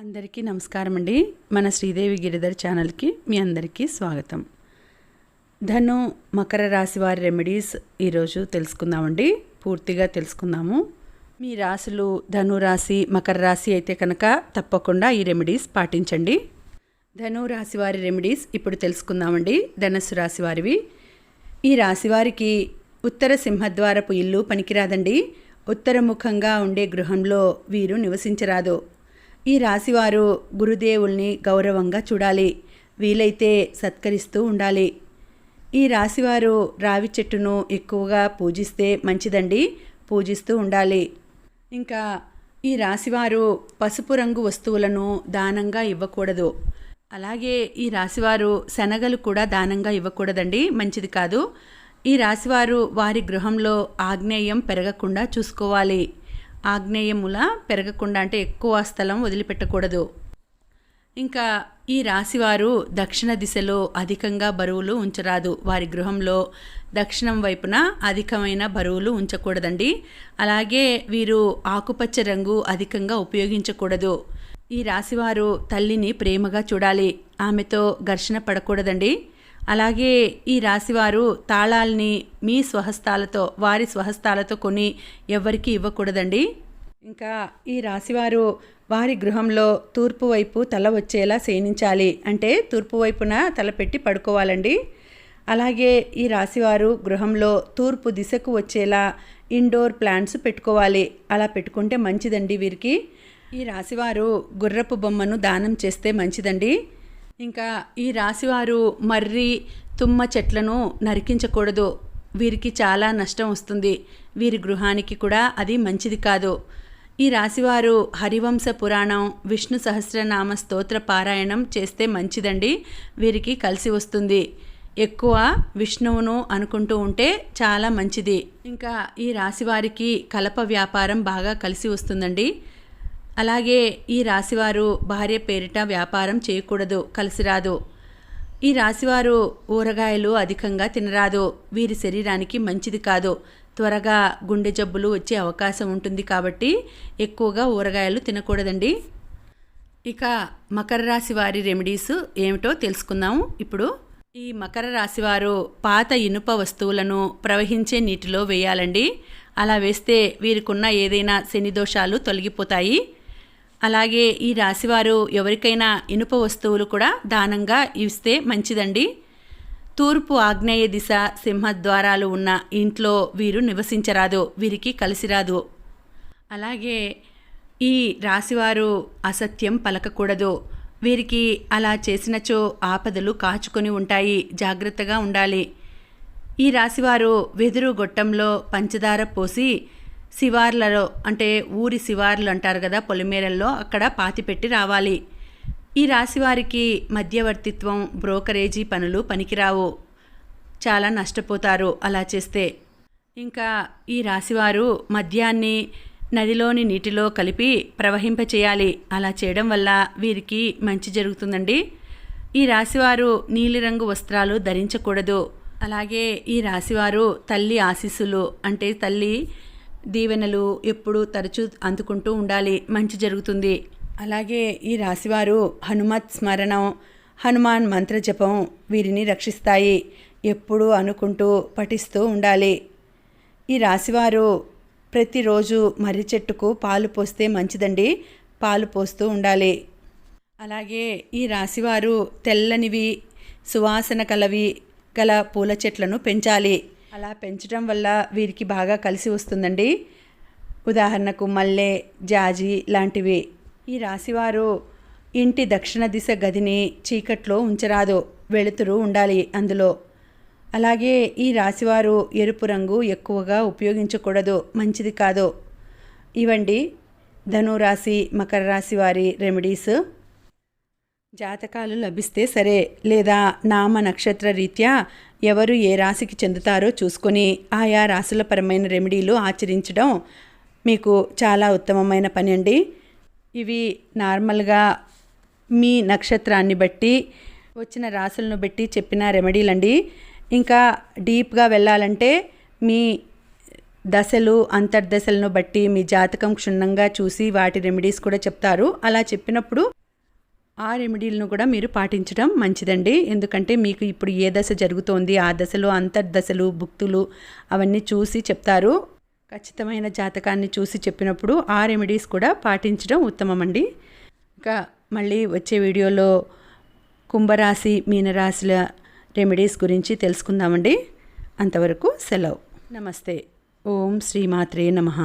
అందరికీ నమస్కారం అండి. మన శ్రీదేవి గిరిధర్ ఛానల్కి మీ అందరికీ స్వాగతం. ధను మకర రాశి వారి రెమెడీస్ ఈరోజు తెలుసుకుందామండి. పూర్తిగా తెలుసుకుందాము. మీ రాశులు ధను రాశి మకర రాశి అయితే కనుక తప్పకుండా ఈ రెమెడీస్ పాటించండి. ధను రాశి వారి రెమెడీస్ ఇప్పుడు తెలుసుకుందామండి. ధనస్సు రాశి వారివి. ఈ రాశి వారికి ఉత్తర సింహద్వారపు ఇల్లు పనికిరాదండి. ఉత్తరముఖంగా ఉండే గృహంలో వీరు నివసించరాదు. ఈ రాశివారు గురుదేవుల్ని గౌరవంగా చూడాలి. వీలైతే సత్కరిస్తూ ఉండాలి. ఈ రాశివారు రావి చెట్టును ఎక్కువగా పూజిస్తే మంచిదండి. పూజిస్తూ ఉండాలి. ఇంకా ఈ రాశివారు పసుపు రంగు వస్తువులను దానంగా ఇవ్వకూడదు. అలాగే ఈ రాశివారు శనగలు కూడా దానంగా ఇవ్వకూడదండి. మంచిది కాదు. ఈ రాశివారు వారి గృహంలో ఆగ్నేయం పెరగకుండా చూసుకోవాలి. ఆగ్నేయముల పెరగకుండా అంటే ఎక్కువ స్థలం వదిలిపెట్టకూడదు. ఇంకా ఈ రాశివారు దక్షిణ దిశలో అధికంగా బరువులు ఉంచరాదు. వారి గృహంలో దక్షిణం వైపున అధికమైన బరువులు ఉంచకూడదండి. అలాగే వీరు ఆకుపచ్చ రంగు అధికంగా ఉపయోగించకూడదు. ఈ రాశివారు తల్లిని ప్రేమగా చూడాలి. ఆమెతో ఘర్షణ పడకూడదండి. అలాగే ఈ రాశివారు తాళాల్ని మీ స్వహస్తాలతో వారి స్వహస్తాలతో కొని ఎవ్వరికీ ఇవ్వకూడదండి. ఇంకా ఈ రాశివారు వారి గృహంలో తూర్పు వైపు తల వచ్చేలా శయనించాలి అంటే తూర్పు వైపున తల పెట్టి పడుకోవాలండి. అలాగే ఈ రాశివారు గృహంలో తూర్పు దిశకు వచ్చేలా ఇండోర్ ప్లాంట్స్ పెట్టుకోవాలి. అలా పెట్టుకుంటే మంచిదండి వీరికి. ఈ రాశివారు గుర్రపు బొమ్మను దానం చేస్తే మంచిదండి. ఇంకా ఈ రాశివారు మర్రి తుమ్మ చెట్లను నరికించకూడదు. వీరికి చాలా నష్టం వస్తుంది. వీరి గృహానికి కూడా అది మంచిది కాదు. ఈ రాశివారు హరివంశ పురాణం విష్ణు సహస్రనామ స్తోత్ర పారాయణం చేస్తే మంచిదండి. వీరికి కలిసి వస్తుంది. ఎక్కువ విష్ణువును అనుకుంటూ ఉంటే చాలా మంచిది. ఇంకా ఈ రాశివారికి కలప వ్యాపారం బాగా కలిసి వస్తుందండి. అలాగే ఈ రాశివారు భార్య పేరిట వ్యాపారం చేయకూడదు కలిసి రాదు ఈ రాశివారు ఊరగాయలు అధికంగా తినరాదు. వీరి శరీరానికి మంచిది కాదు. త్వరగా గుండె జబ్బులు వచ్చే అవకాశం ఉంటుంది కాబట్టి ఎక్కువగా ఊరగాయలు తినకూడదండి. ఇక మకర రాశి వారి రెమెడీస్ ఏమిటో తెలుసుకుందాము ఇప్పుడు ఈ మకర రాశివారు పాత ఇనుప వస్తువులను ప్రవహించే నీటిలో వేయాలండి. అలా వేస్తే వీరికున్న ఏదైనా శని దోషాలు తొలగిపోతాయి. అలాగే ఈ రాశివారు ఎవరికైనా ఇనుప వస్తువులు కూడా దానంగా ఇస్తే మంచిదండి. తూర్పు ఆగ్నేయ దిశ సింహద్వారాలు ఉన్న ఇంట్లో వీరు నివసించరాదు వీరికి కలిసిరాదు. అలాగే ఈ రాశివారు అసత్యం పలకకూడదు. వీరికి అలా చేసినచో ఆపదలు కాచుకొని ఉంటాయి. జాగ్రత్తగా ఉండాలి. ఈ రాశివారు వెదురు గొట్టంలో పంచదార పోసి శివార్లలో అంటే ఊరి శివార్లు అంటారు కదా పొలిమేరల్లో అక్కడ పాతిపెట్టి రావాలి. ఈ రాశివారికి మధ్యవర్తిత్వం బ్రోకరేజీ పనులు పనికిరావు. చాలా నష్టపోతారు అలా చేస్తే. ఇంకా ఈ రాశివారు మద్యాన్ని నదిలోని నీటిలో కలిపి ప్రవహింపచేయాలి అలా చేయడం వల్ల వీరికి మంచి జరుగుతుందండి. ఈ రాశివారు నీలిరంగు వస్త్రాలు ధరించకూడదు. అలాగే ఈ రాశివారు తల్లి ఆశీస్సులు అంటే తల్లి దీవెనలు ఎప్పుడూ తరచూ అందుకుంటూ ఉండాలి. మంచి జరుగుతుంది. అలాగే ఈ రాశివారు హనుమత్ స్మరణం హనుమాన్ మంత్రజపం వీరిని రక్షిస్తాయి. ఎప్పుడూ అనుకుంటూ పఠిస్తూ ఉండాలి. ఈ రాశివారు ప్రతిరోజు మర్రి చెట్టుకు పాలు పోస్తే మంచిదండి. పాలు పోస్తూ ఉండాలి. అలాగే ఈ రాశివారు తెల్లనివి సువాసన కలవి గల పూల చెట్లను పెంచాలి. అలా పెంచడం వల్ల వీరికి బాగా కలిసి వస్తుందండి. ఉదాహరణకు మల్లె జాజి లాంటివి. ఈ రాశివారు ఇంటి దక్షిణ దిశ గదిని చీకట్లో ఉంచరాదు వెలుతురు ఉండాలి అందులో. అలాగే ఈ రాశివారు ఎరుపు రంగు ఎక్కువగా ఉపయోగించకూడదు మంచిది కాదు. ఇవండి ధనురాశి మకర రాశి వారి రెమెడీస్. జాతకాలు లభిస్తే సరే లేదా నామ నక్షత్ర రీత్యా ఎవరు ఏ రాశికి చెందుతారో చూసుకొని ఆయా రాశుల పరమైన రెమెడీలు ఆచరించడం మీకు చాలా ఉత్తమమైన పని అండి. ఇవి నార్మల్గా మీ నక్షత్రాన్ని బట్టి వచ్చిన రాశులను బట్టి చెప్పిన రెమెడీలండి. ఇంకా డీప్గా వెళ్ళాలంటే మీ దశలు అంతర్దశలను బట్టి మీ జాతకం క్షుణ్ణంగా చూసి వాటి రెమెడీస్ కూడా చెప్తారు. అలా చెప్పినప్పుడు ఆ రెమెడీలను కూడా మీరు పాటించడం మంచిదండి. ఎందుకంటే మీకు ఇప్పుడు ఏ దశ జరుగుతోంది ఆ దశలు అంతర్దశలు భుక్తులు అవన్నీ చూసి చెప్తారు. ఖచ్చితమైన జాతకాన్ని చూసి చెప్పినప్పుడు ఆ రెమెడీస్ కూడా పాటించడం ఉత్తమమండి. ఇంకా మళ్ళీ వచ్చే వీడియోలో కుంభరాశి మీనరాశుల రెమెడీస్ గురించి తెలుసుకుందామండి. అంతవరకు సెలవు. నమస్తే. ఓం శ్రీమాత్రే నమః.